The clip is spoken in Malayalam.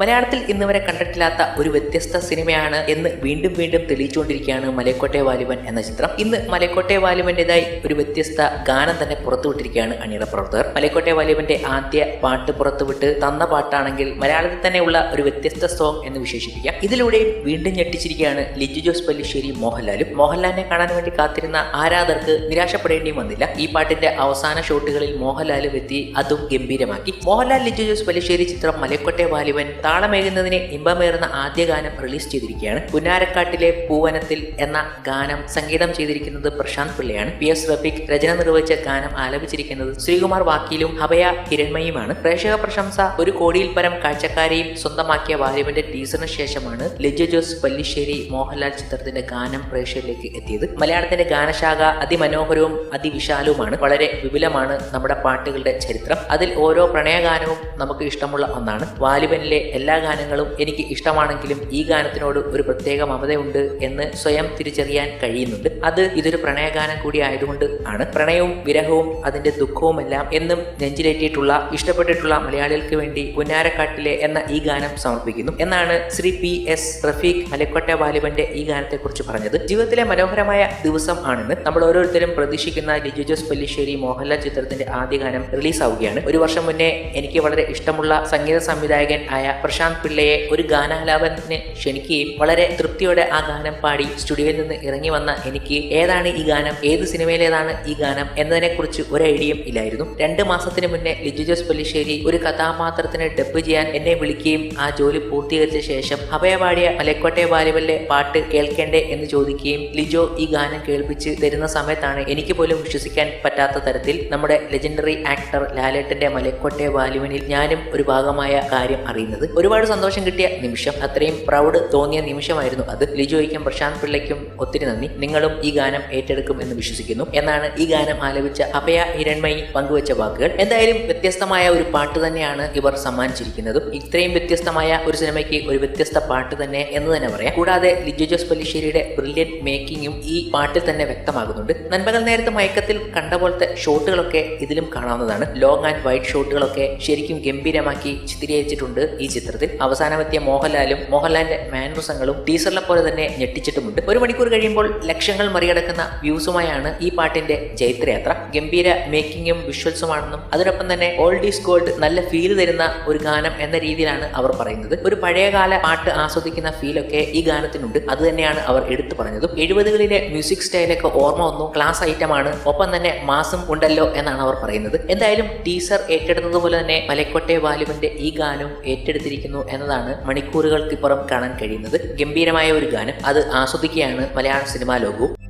മലയാളത്തിൽ ഇന്ന് വരെ കണ്ടിട്ടില്ലാത്ത ഒരു വ്യത്യസ്ത സിനിമയാണ് എന്ന് വീണ്ടും വീണ്ടും തെളിയിച്ചുകൊണ്ടിരിക്കുകയാണ് മലയക്കോട്ടെ വാലിബൻ എന്ന ചിത്രം. ഇന്ന് മലയക്കോട്ടെ വാലിബന്റേതായി ഒരു വ്യത്യസ്ത ഗാനം തന്നെ പുറത്തുവിട്ടിരിക്കുകയാണ് അണിയറ പ്രവർത്തകർ. മലയക്കോട്ടെ വാലിബന്റെ ആദ്യ പാട്ട് പുറത്തുവിട്ട് തന്ന പാട്ടാണെങ്കിൽ മലയാളത്തിൽ തന്നെയുള്ള ഒരു വ്യത്യസ്ത സോങ് എന്ന് വിശേഷിപ്പിക്കാം. ഇതിലൂടെയും വീണ്ടും ഞെട്ടിച്ചിരിക്കുകയാണ് ലിജു ജോസ് പല്ലിശ്ശേരി മോഹൻലാലും. മോഹൻലാലിനെ കാണാൻ വേണ്ടി കാത്തിരുന്ന ആരാധകർക്ക് നിരാശപ്പെടേണ്ടിയും വന്നില്ല. ഈ പാട്ടിന്റെ അവസാന ഷോട്ടുകളിൽ മോഹൻലാലും എത്തി അതും ഗംഭീരമാക്കി. മോഹൻലാൽ ലിജു ജോസ് പല്ലിശ്ശേരി ചിത്രം മലയക്കോട്ടെ വാലിബൻ താളമേകുന്നതിന് ഇമ്പമേറുന്ന ആദ്യ ഗാനം റിലീസ് ചെയ്തിരിക്കുകയാണ്. പുന്നാരക്കാട്ടിലെ പൂവനത്തിൽ എന്ന ഗാനം സംഗീതം ചെയ്തിരിക്കുന്നത് പ്രശാന്ത് പിള്ളയാണ്. പി എസ് റഫീഖ് രചന നിർവഹിച്ച ഗാനം ആലപിച്ചിരിക്കുന്നത് ശ്രീകുമാർ വാക്കീലും ഹബയ ഹിരൺമയുമാണ് പ്രേക്ഷക പ്രശംസ ഒരു കോടിയിൽ പരം കാഴ്ചക്കാരെയും സ്വന്തമാക്കിയ വാര്യമിന്റെ ടീസറിന് ശേഷമാണ് ലിജു ജോസ് പല്ലിശ്ശേരി മോഹൻലാൽ ചിത്രത്തിന്റെ ഗാനം പ്രേക്ഷകരിലേക്ക് എത്തിയത്. മലയാളത്തിന്റെ ഗാനശാഖ അതിമനോഹരവും അതിവിശാലവുമാണ്. വളരെ വിപുലമാണ് നമ്മുടെ പാട്ടുകളുടെ ചരിത്രം. അതിൽ ഓരോ പ്രണയഗാനവും നമുക്ക് ഇഷ്ടമുള്ള ഒന്നാണ്. വാലിബനിലെ എല്ലാ ഗാനങ്ങളും എനിക്ക് ഇഷ്ടമാണെങ്കിലും ഈ ഗാനത്തിനോട് ഒരു പ്രത്യേക മമതയുണ്ട് എന്ന് സ്വയം തിരിച്ചറിയാൻ കഴിയുന്നുണ്ട്. അത് ഇതൊരു പ്രണയഗാനം കൂടി ആയതുകൊണ്ട് ആണ്. പ്രണയവും വിരഹവും അതിന്റെ ദുഃഖവും എല്ലാം എന്നും നെഞ്ചിലേറ്റിയിട്ടുള്ള ഇഷ്ടപ്പെട്ടിട്ടുള്ള മലയാളികൾക്ക് വേണ്ടി പുന്നാരക്കാട്ടിലെ എന്ന ഈ ഗാനം സമർപ്പിക്കുന്നു എന്നാണ് ശ്രീ പി എസ് റഫീഖ് മലക്കോട്ട വാലിബന്റെ ഈ ഗാനത്തെക്കുറിച്ച് പറഞ്ഞത്. ജീവിതത്തിലെ മനോഹരമായ ദിവസം ആണെന്ന് നമ്മൾ ഓരോരുത്തരും പ്രതീക്ഷിക്കുന്ന ലിജു ജോസ് പല്ലിശ്ശേരി മോഹൻലാൽ ചിത്രത്തിന്റെ ആദ്യ ഗാനം റിലീസ് ആവുകയാണ് ഒരു വർഷം മുന്നേ എനിക്ക് വളരെ ഇഷ്ടമുള്ള സംഗീത സംവിധായകൻ ആയ പ്രശാന്ത് പിള്ളയെ ഒരു ഗാനാലാപനത്തിന് ക്ഷണിക്കുകയും വളരെ തൃപ്തിയോടെ ആ ഗാനം പാടി സ്റ്റുഡിയോയിൽ നിന്ന് ഇറങ്ങി വന്ന എനിക്ക് ഏതാണ് ഈ ഗാനം ഏത് സിനിമയിലേതാണ് ഈ ഗാനം എന്നതിനെക്കുറിച്ച് ഒരു ഐഡിയയും ഇല്ലായിരുന്നു. രണ്ട് മാസത്തിന് മുന്നേ ലിജു ജോസ് പല്ലിശ്ശേരി ഒരു കഥാപാത്രത്തിന് ഡബ് ചെയ്യാൻ എന്നെ വിളിക്കുകയും ആ ജോലി പൂർത്തീകരിച്ച ശേഷം അഭയ പാടിയ മലക്കോട്ടെ ബാലിവല്ലെ പാട്ട് കേൾക്കേണ്ടേ എന്ന് ചോദിക്കുകയും ലിജോ ഈ ഗാനം കേൾപ്പിച്ച് തരുന്ന സമയത്താണ് എനിക്ക് പോലും വിശ്വസിക്കാൻ പറ്റാത്ത തരത്തിൽ നമ്മുടെ ലെജൻഡറി ആക്ടർ ലാലേട്ടന്റെ മലക്കോട്ടെ ബാലുവിനിൽ ഞാനും ഒരു ഭാഗമായ കാര്യം അറിയുന്നത്. ഒരുപാട് സന്തോഷം കിട്ടിയ നിമിഷം അത്രയും പ്രൗഡ് തോന്നിയ നിമിഷമായിരുന്നു അത്. ലിജോയ്ക്കും പ്രശാന്ത് പിള്ളയ്ക്കും ഒത്തിരി നന്ദി. നിങ്ങളും ഈ ഗാനം ഏറ്റെടുക്കും എന്ന് വിശ്വസിക്കുന്നു. എന്നാണ് ഈ ഗാനം ആലപിച്ച അഭയ ഹിരൺമയി പങ്കുവച്ച വാക്കുകൾ. എന്തായാലും വ്യത്യസ്തമായ ഒരു പാട്ട് തന്നെയാണ് ഇവർ സമ്മാനിച്ചിരിക്കുന്നതും. ഇത്രയും വ്യത്യസ്തമായ ഒരു സിനിമയ്ക്ക് ഒരു വ്യത്യസ്ത പാട്ട് തന്നെ എന്ന് തന്നെ പറയാം. കൂടാതെ ലിജു ജോസ് പല്ലിശ്ശേരിയുടെ ബ്രില്യൻ മേക്കിങ്ങും ഈ പാട്ടിൽ തന്നെ വ്യക്തമാകുന്നുണ്ട്. നന്മകൾ നേരത്തെ മയക്കത്തിൽ കണ്ട പോലത്തെ ഷോട്ടുകളൊക്കെ ഇതിലും കാണാവുന്നതാണ്. ലോങ് ആൻഡ് വൈറ്റ് ഷോട്ടുകളൊക്കെ ശരിക്കും ഗംഭീരമാക്കി ചിത്രീകരിച്ചിട്ടുണ്ട് ഈ ചിത്രത്തിൽ അവസാനമെത്തിയ മോഹൻലാലും മോഹൻലാലിന്റെ മാനറിസങ്ങളും ടീസറിലെ പോലെ തന്നെ ഞെട്ടിച്ചിട്ടുമുണ്ട്. ഒരു മണിക്കൂർ കഴിയുമ്പോൾ ലക്ഷങ്ങൾ മറികടക്കുന്ന വ്യൂസുമായാണ് ഈ പാട്ടിന്റെ ജൈത്രയാത്ര. ഗംഭീര മേക്കിങ്ങും വിഷ്വൽസുമാണെന്നും അതിനൊപ്പം തന്നെ ഓൾഡ് ഈസ് ഗോൾഡ് നല്ല ഫീൽ തരുന്ന ഒരു ഗാനം എന്ന രീതിയിലാണ് അവർ പറയുന്നത്. ഒരു പഴയകാല പാട്ട് ആസ്വദിക്കുന്ന ഫീലൊക്കെ ഈ ഗാനത്തിനുണ്ട്. അത് തന്നെയാണ് അവർ എടുത്തു പറഞ്ഞതും. എഴുപതുകളിലെ മ്യൂസിക് സ്റ്റൈലൊക്കെ ഓർമ്മ വന്നു. ക്ലാസ് ഐറ്റമാണ് ഒപ്പം തന്നെ മാസം ഉണ്ടല്ലോ എന്നാണ് അവർ പറയുന്നത്. എന്തായാലും ടീസർ ഏറ്റെടുത്തതുപോലെ തന്നെ മലക്കോട്ടെ വാലുവിന്റെ ഈ ഗാനം ഏറ്റെടുത്തിരിക്കുന്നു എന്നതാണ് മണിക്കൂറുകൾക്കിപ്പുറം കാണാൻ കഴിയുന്നത്. ഗംഭീരമായ ഒരു ഗാനം. അത് ആസ്വദിക്കുകയാണ് മലയാള സിനിമാ ലോകവും.